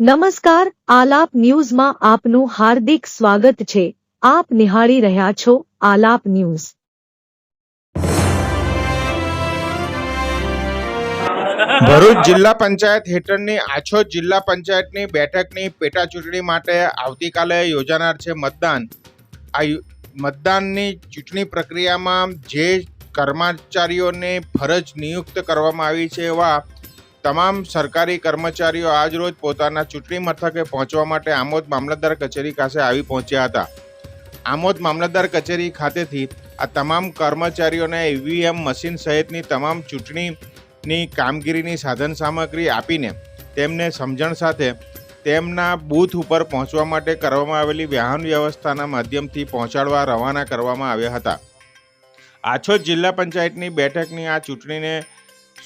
નમસ્કાર, આલાપ ન્યૂઝમાં આપનું હાર્દિક સ્વાગત છે. આપ નિહાળી રહ્યા છો આલાપ ન્યૂઝ. ભરૂચ જિલ્લા પંચાયત હેઠળની આછોદ જિલ્લા પંચાયતની બેઠકની પેટા ચૂંટણી માટે આવતીકાલે યોજાનાર છે મતદાન. આ મતદાનની ચૂંટણી પ્રક્રિયામાં જે કર્મચારીઓને ફરજ નિયુક્ત કરવામાં આવી છે એવા તમામ સરકારી કર્મચારીઓ આજરોજ પોતાના ચૂંટણી મથકે પહોંચવા માટે આમોદ મામલતદાર કચેરી પાસે આવી પહોંચ્યા હતા. આમોદ મામલતદાર કચેરી ખાતેથી આ તમામ કર્મચારીઓને ઈવીએમ મશીન સહિતની તમામ ચૂંટણીની કામગીરીની સાધન સામગ્રી આપીને તેમને સમજણ સાથે તેમના બૂથ ઉપર પહોંચવા માટે કરવામાં આવેલી વાહન વ્યવસ્થાના માધ્યમથી પહોંચાડવા રવાના કરવામાં આવ્યા હતા. આછોદ જિલ્લા પંચાયતની બેઠકની આ ચૂંટણીને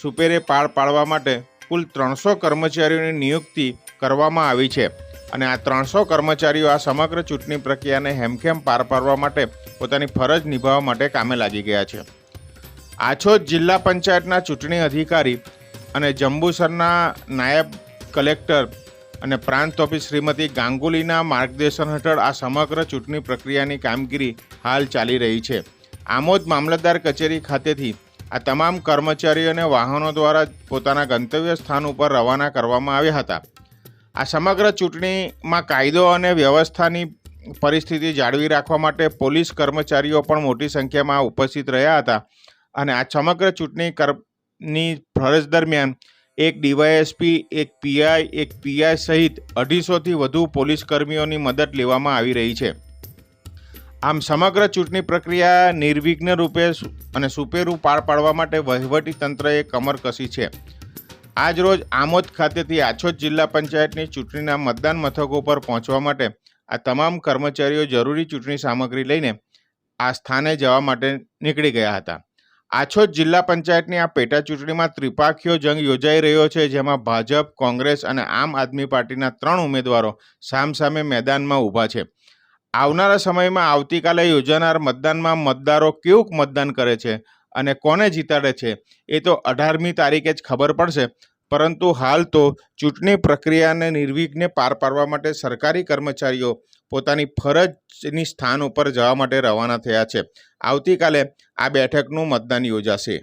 સુપેરે પાર પાડવા માટે કુલ ત્રણસો કર્મચારીઓની નિયુક્તિ કરવામાં આવી છે. અને આ ત્રણસો કર્મચારીઓ આ સમગ્ર ચૂંટણી પ્રક્રિયાને હેમખેમ પાર પાડવા માટે પોતાની ફરજ નિભાવવા માટે કામે લાગી ગયા છે. આછોદ જિલ્લા પંચાયતના ચૂંટણી અધિકારી અને જંબુસરના નાયબ કલેક્ટર અને પ્રાંત ઓફિસ શ્રીમતી ગાંગુલીના માર્ગદર્શન હેઠળ આ સમગ્ર ચૂંટણી પ્રક્રિયાની કામગીરી હાલ ચાલી રહી છે. આમોદ મામલતદાર કચેરી ખાતેથી આ તમામ કર્મચારીઓને વાહનો દ્વારા પોતાના ગંતવ્ય સ્થાન ઉપર રવાના કરવામાં આવ્યા હતા. આ સમગ્ર ચૂંટણીમાં કાયદો અને વ્યવસ્થાની પરિસ્થિતિ જાળવી રાખવા માટે પોલીસ કર્મચારીઓ પણ મોટી સંખ્યામાં ઉપસ્થિત રહ્યા હતા અને આ સમગ્ર ચૂંટણી કરની ફરજ દરમિયાન એક ડીવાયએસપી, એક પીઆઈ એક પીઆઈ સહિત અઢીસોથી વધુ પોલીસ કર્મીઓની મદદ લેવામાં આવી રહી છે. આમ સમગ્ર ચૂંટણી પ્રક્રિયા નિર્વિઘ્ન રૂપે અને સુપેરું પાર પાડવા માટે વહીવટી તંત્રએ કમર કસી છે. આજ રોજ આમોદ ખાતેથી આછોદ જિલ્લા પંચાયતની ચૂંટણીના મતદાન મથકો પર પહોંચવા માટે આ તમામ કર્મચારીઓ જરૂરી ચૂંટણી સામગ્રી લઈને આ સ્થાને જવા માટે નીકળી ગયા હતા. આછોદ જિલ્લા પંચાયતની આ પેટા ચૂંટણીમાં ત્રિપાખીઓ જંગ યોજાઈ રહ્યો છે, જેમાં ભાજપ, કોંગ્રેસ અને આમ આદમી પાર્ટીના ત્રણ ઉમેદવારો સામસામે મેદાનમાં ઊભા છે. આવનારા સમયમાં આવતીકાલે યોજાનાર મતદાનમાં મતદારો કેવું મતદાન કરે છે અને કોને જીતાડે છે એ તો અઢારમી તારીખે જ ખબર પડશે. પરંતુ હાલ તો ચૂંટણી પ્રક્રિયાને નિર્વિઘ્ને પાર પાડવા માટે સરકારી કર્મચારીઓ પોતાની ફરજની સ્થાન ઉપર જવા માટે રવાના થયા છે. આવતીકાલે આ બેઠકનું મતદાન યોજાશે.